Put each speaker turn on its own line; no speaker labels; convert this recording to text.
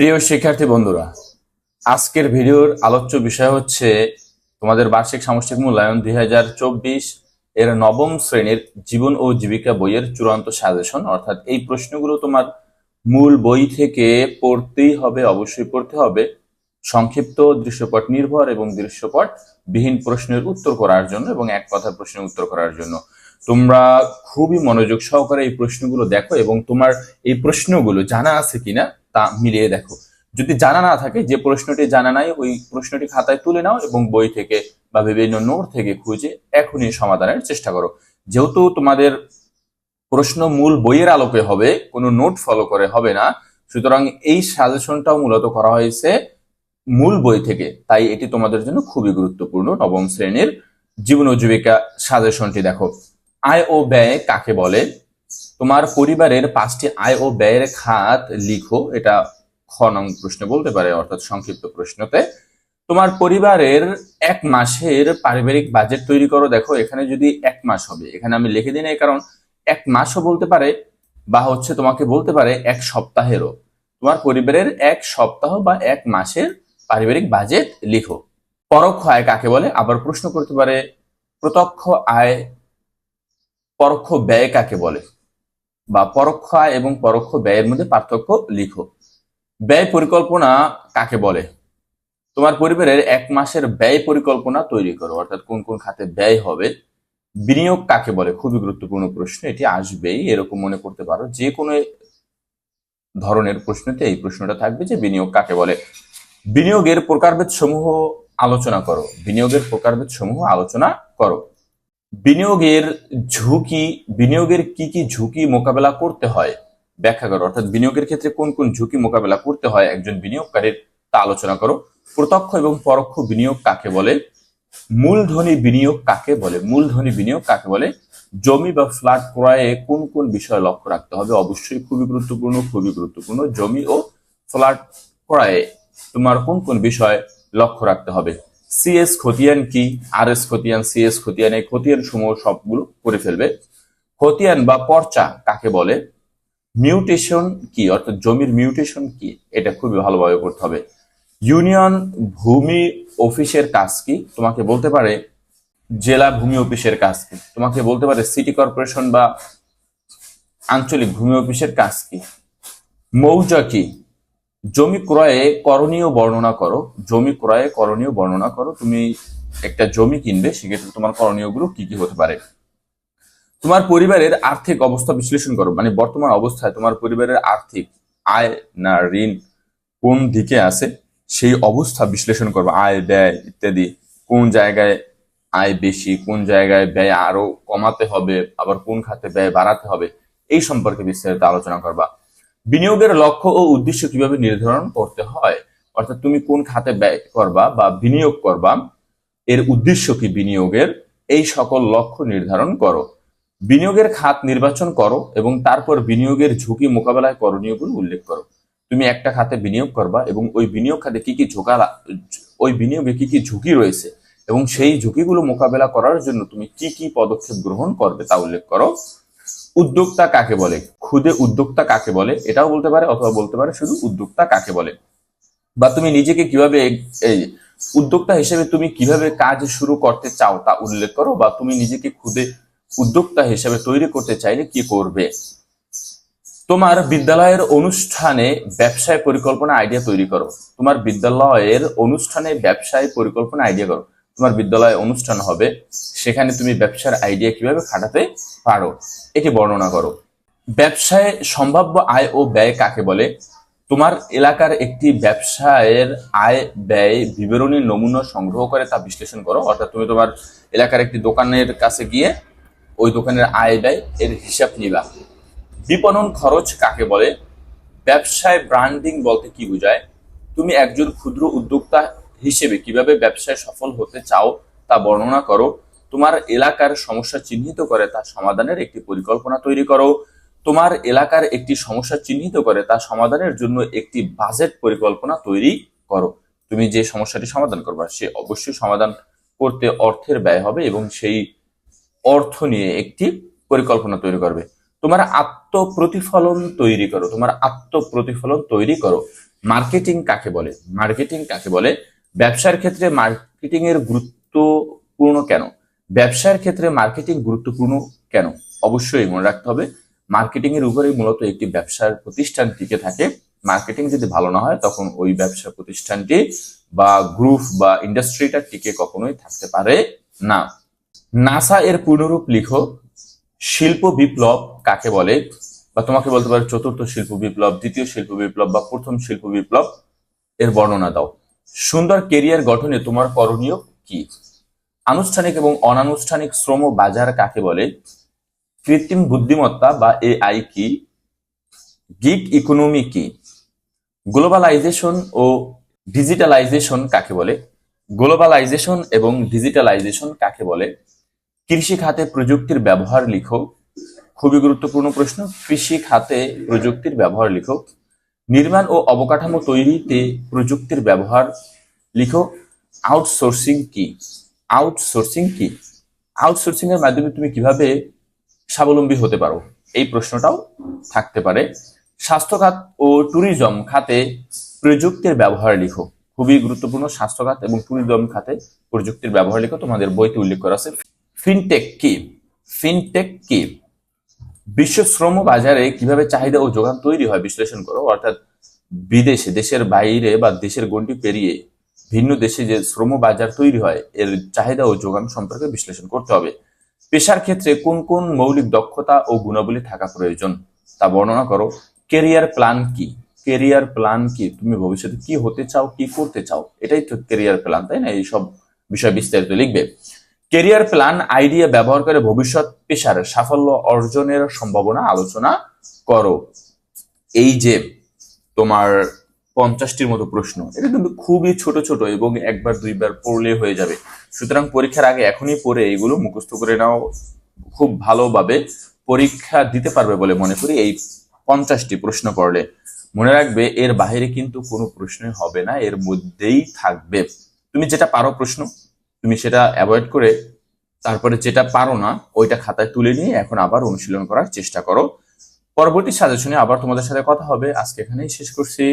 প্রিয় শিক্ষার্থী বন্ধুরা, আজকের ভিডিওর আলোচ্য বিষয় হচ্ছে তোমাদের বার্ষিক সামষ্টিক মূল্যায়ন দু হাজার চব্বিশ এর নবম শ্রেণির জীবন ও জীবিকা বইয়ের চূড়ান্ত সাজেশন। অর্থাৎ এই প্রশ্নগুলো তোমার মূল বই থেকে পড়তেই হবে, অবশ্যই পড়তে হবে। সংক্ষিপ্ত দৃশ্যপট নির্ভর এবং দৃশ্যপট বিহীন প্রশ্নের উত্তর করার জন্য এবং এক কথার প্রশ্নের উত্তর করার জন্য। তোমরা খুবই মনোযোগ সহকারে এই প্রশ্নগুলো দেখো এবং তোমার এই প্রশ্নগুলো জানা আছে কিনা তা মিলিয়ে দেখো। যদি জানা না থাকে, যে প্রশ্নটি জানা নাই, ওই প্রশ্নটি খাতায় তুলে নাও এবং বই থেকে বা বিভিন্ন নোট থেকে খুঁজে এখনই সমাধানের চেষ্টা করো। যেহেতু তোমাদের প্রশ্ন মূল বইয়ের আলোকে হবে, কোনো নোট ফলো করে হবে না, সুতরাং এই সাজেশনটাও মূলত করা হয়েছে মূল বই থেকে। তাই এটি তোমাদের জন্য খুবই গুরুত্বপূর্ণ নবম শ্রেণির জীবন ও জীবিকা সাজেশনটি দেখো। আয় ও ব্যয় কাকে বলে? তোমার পরিবারের পাঁচটি আয় ও ব্যয়ের খাত লিখো। এটা খ নং প্রশ্ন বলতে পারে, অর্থাৎ সংক্ষিপ্ত প্রশ্নতে। তোমার পরিবারের এক মাসের পারিবারিক বাজেট তৈরি করো। দেখো, এখানে যদি এক মাস হবে, এখানে আমি লিখে দিই নাই, কারণ এক মাসও বলতে পারে বা হচ্ছে তোমাকে বলতে পারে এক সপ্তাহেরও। তোমার পরিবারের এক সপ্তাহ বা এক মাসের পারিবারিক বাজেট লিখো। পরোক্ষ আয় কাকে বলে? আবার প্রশ্ন করতে পারে, প্রত্যক্ষ আয় পরোক্ষ ব্যয় কাকে বলে? বা পরোক্ষ আয় এবং পরোক্ষ ব্যয়ের মধ্যে পার্থক্য লিখো। ব্যয় পরিকল্পনা কাকে বলে? তোমার পরিবারের এক মাসের ব্যয় পরিকল্পনা তৈরি করো, অর্থাৎ কোন কোন খাতে ব্যয় হবে, বিনিয়োগ কাকে বলে? খুবই গুরুত্বপূর্ণ প্রশ্ন, এটি আসবেই, এরকম মনে করতে পারো। যে কোনো ধরনের প্রশ্নতে এই প্রশ্নটা থাকবে যে বিনিয়োগ কাকে বলে? বিনিয়োগের প্রকারভেদ সমূহ আলোচনা করো। বিনিয়োগের প্রকারভেদ সমূহ আলোচনা করো। বিনিয়োগের ঝুঁকি, বিনিয়োগের কি কি ঝুঁকি মোকাবেলা করতে হয়? ব্যাখ্যা করো। অর্থাৎ বিনিয়োগের ক্ষেত্রে কোন কোন ঝুঁকি মোকাবেলা করতে হয়? একজন বিনিয়োগকারীর তা আলোচনা করো। প্রত্যক্ষ এবং পরোক্ষ বিনিয়োগ কাকে বলে? মূলধনী বিনিয়োগ কাকে বলে? মূলধনী বিনিয়োগ কাকে বলে? জমি বা ফ্ল্যাট ক্রয়ে কোন কোন বিষয় লক্ষ্য রাখতে হবে? অবশ্যই খুবই গুরুত্বপূর্ণ খুবই গুরুত্বপূর্ণ। জমি ও ফ্ল্যাট ক্রয়ে তোমার কোন কোন বিষয় লক্ষ্য রাখতে হবে? সিএস খতিয়ান কি? আর এস খতিয়ান সিএস খতিয়ান, এই খতিয়ান সমূহ সবগুলো করে ফেলবে। খতিয়ান বা পর্চা কাকে বলে? মিউটেশন কি? অর্থাৎ জমির মিউটেশন কি? এটা খুবই ভালোভাবে করতে হবে। ইউনিয়ন ভূমি অফিসের কাজ কি? তোমাকে বলতে পারে জেলা ভূমি অফিসের কাজ কি? তোমাকে বলতে পারে সিটি কর্পোরেশন বা আঞ্চলিক ভূমি অফিসের কাজ কি? মৌজা কি? জমি ক্রয়ে করণীয় বর্ণনা করো, জমি ক্রয়ে করণীয় বর্ণনা করো, তুমি একটা জমি কিনবে, সেক্ষেত্রে তোমার করণীয়গুলো কি কি হতে পারে? তোমার পরিবারের আর্থিক অবস্থা বিশ্লেষণ করো মানে বর্তমান অবস্থায় তোমার পরিবারের আর্থিক আয় না ঋণ কোন দিকে আছে, সেই অবস্থা বিশ্লেষণ করব, আয়, ব্যয় ইত্যাদি, কোন জায়গায় আয় বেশি, কোন জায়গায় ব্যয় আরও কমাতে হবে, আবার কোন খাতে ব্যয় বাড়াতে হবে, এই সম্পর্কে বিস্তারিত আলোচনা করবা। বিনিয়োগের লক্ষ্য ও উদ্দেশ্য কীভাবে নির্ধারণ করতে হয়? অর্থাৎ তুমি কোন খাতে ব্যয় করবা বা বিনিয়োগ করবা, এর উদ্দেশ্য কি বিনিয়োগের? এই সকল লক্ষ্য নির্ধারণ করো। বিনিয়োগের খাত নির্বাচন করো এবং তারপর বিনিয়োগের ঝুঁকি মোকাবেলায় করণীয়গুলো উল্লেখ করো। তুমি একটা খাতে বিনিয়োগ করবা এবং ওই বিনিয়োগ খাতে কি কি ঝোঁকা ওই বিনিয়োগে কি কি ঝুঁকি রয়েছে এবং সেই ঝুঁকিগুলো মোকাবেলা করার জন্য তুমি কি কি পদক্ষেপ গ্রহণ করবে তা উল্লেখ করো। উদ্যোক্তা কাকে বলে? খুদে উদ্যোক্তা কাকে বলে? এটাও বলতে পারে অথবা বলতে পারে শুধু উদ্যোক্তা কাকে বলে? বা তুমি নিজেকে কীভাবে এই উদ্যোক্তা হিসেবে তুমি কীভাবে কাজ শুরু করতে চাও তা উল্লেখ করো বা তুমি নিজেকে খুদে উদ্যোক্তা হিসেবে তৈরি করতে চাইলে কি করবে? তোমার বিদ্যালয়ের অনুষ্ঠানে ব্যবসায় পরিকল্পনা আইডিয়া তৈরি করো। তোমার বিদ্যালয়ের অনুষ্ঠানে ব্যবসায় পরিকল্পনা আইডিয়া করো। তোমার বিদ্যালয়ে অনুষ্ঠান হবে, সেখানে তুমি ব্যবসার আইডিয়া কীভাবে খাটাতে পারো এটি বর্ণনা করো। ব্যবসায় সম্ভাব্য আয় ও ব্যয় কাকে বলে? তোমার এলাকার একটি ব্যবসায়ের আয়, ব্যয় বিবরণী নমুনা সংগ্রহ করে তা বিশ্লেষণ করো। অর্থাৎ তুমি তোমার এলাকার একটি দোকানের কাছে গিয়ে ওই দোকানের আয়, ব্যয় এর হিসাব নিবা। বিপণন খরচ কাকে বলে? ব্যবসায় ব্র্যান্ডিং বলতে কি বোঝায়? তুমি একজন ক্ষুদ্র উদ্যোক্তা হিসেবে কীভাবে ব্যবসায় সফল হতে চাও তা বর্ণনা করো। তোমার এলাকার সমস্যা চিহ্নিত করে তা সমাধানের একটি পরিকল্পনা তৈরি করো। তোমার এলাকার একটি সমস্যা চিহ্নিত করে তা সমাধানের জন্য একটি বাজেট পরিকল্পনা তৈরি করো। তুমি যে সমস্যাটি সমাধান করবা, সে অবশ্যই সমাধান করতে অর্থের ব্যয় হবে এবং সেই অর্থ নিয়ে একটি পরিকল্পনা তৈরি করবে। তোমার আত্মপ্রতিফলন তৈরি করো। তোমার আত্মপ্রতিফলন তৈরি করো। মার্কেটিং কাকে বলে? মার্কেটিং কাকে বলে? ব্যবসার ক্ষেত্রে মার্কেটিং এর গুরুত্বপূর্ণ কেন? ব্যবসার ক্ষেত্রে মার্কেটিং গুরুত্বপূর্ণ কেন? অবশ্যই মনে রাখতে হবে মার্কেটিং এর উপরেই মূলত একটি ব্যবসার প্রতিষ্ঠান টিকে থাকে। মার্কেটিং যদি ভালো না হয়, তখন ওই ব্যবসা প্রতিষ্ঠানটি বা গ্রুপ বা ইন্ডাস্ট্রিটা টিকে কখনোই থাকতে পারে না। নাসা এর পূর্ণরূপ লিখো, শিল্প বিপ্লব কাকে বলে? বা তোমাকে বলতে পারে চতুর্থ শিল্প বিপ্লব, দ্বিতীয় শিল্প বিপ্লব বা প্রথম শিল্প বিপ্লব, এর বর্ণনা দাও। সুন্দর কেরিয়ার গঠনে তোমার করণীয় কি? আনুষ্ঠানিক এবং অনানুষ্ঠানিক শ্রম বাজার কাকে বলে? কৃত্রিম বুদ্ধিমত্তা বা এআই কি? গিগ ইকোনমি কি? গ্লোবালাইজেশন ও ডিজিটালাইজেশন কাকে বলে? গ্লোবালাইজেশন এবং ডিজিটালাইজেশন কাকে বলে? কৃষি খাতে প্রযুক্তির ব্যবহার লিখো। খুবই গুরুত্বপূর্ণ প্রশ্ন। কৃষি খাতে প্রযুক্তির ব্যবহার লিখো। নির্মাণ ও অবকাঠামো তৈরিতে প্রযুক্তির ব্যবহার, লিখো আউটসোর্সিং কি? আউটসোর্সিং কি? আউটসোর্সিং এর মাধ্যমে তুমি কীভাবে স্বাবলম্বী হতে পারো? এই প্রশ্নটাও থাকতে পারে। স্বাস্থ্য খাত ও ট্যুরিজম খাতে প্রযুক্তির ব্যবহার লিখো। খুবই গুরুত্বপূর্ণ স্বাস্থ্য খাত এবং ট্যুরিজম খাতে প্রযুক্তির ব্যবহার লিখো। তোমাদের বইতে উল্লেখ করা আছে। ফিনটেক কি? ফিনটেক কি? বিশ্ব শ্রম বাজারে কীভাবে চাহিদা ও যোগান তৈরি হয় বিশ্লেষণ করো। অর্থাৎ বিদেশে, দেশের বাইরে বা দেশের গণ্ডি পেরিয়ে ভিন্ন দেশে যে শ্রম বাজার তৈরি হয়, এর চাহিদা ও যোগান সম্পর্কে বিশ্লেষণ করতে হবে। পেশার ক্ষেত্রে কোন কোন মৌলিক দক্ষতা ও গুণাবলী থাকা প্রয়োজন তা বর্ণনা করো। কেরিয়ার প্ল্যান কি? কেরিয়ার প্ল্যান কি? তুমি ভবিষ্যতে কি হতে চাও, কি করতে চাও? এটাই তো কেরিয়ার প্ল্যান, তাই না? এইসব বিষয় বিস্তারিত লিখবে। কেরিয়ার প্ল্যান, আইডিয়া ব্যবহার করে ভবিষ্যৎ পেশার সাফল্য অর্জনের সম্ভাবনা আলোচনা করো। এই যে তোমার পঞ্চাশটির মতো প্রশ্ন, এটা কিন্তু খুবই ছোট ছোট এবং একবার দুইবার পড়লে হয়ে যাবে। সুতরাং পরীক্ষার আগে এখনই পড়ে এগুলো মুখস্থ করে নাও। খুব ভালোভাবে পরীক্ষা দিতে পারবে বলে মনে করি এই পঞ্চাশটি প্রশ্ন পড়লে মনে রাখবে, এর বাইরে কিন্তু কোনো প্রশ্নই হবে না, এর মধ্যেই থাকবে। তুমি যেটা পারো প্রশ্ন তুমি সেটা অ্যাভয়েড করে তারপরে যেটা পারো না, ওইটা খাতায় তুলে নিয়ে এখন আবার অনুশীলন করার চেষ্টা করো। পরবর্তী সাজেশনে আবার তোমাদের সাথে কথা হবে। আজকে এখানেই শেষ করছি।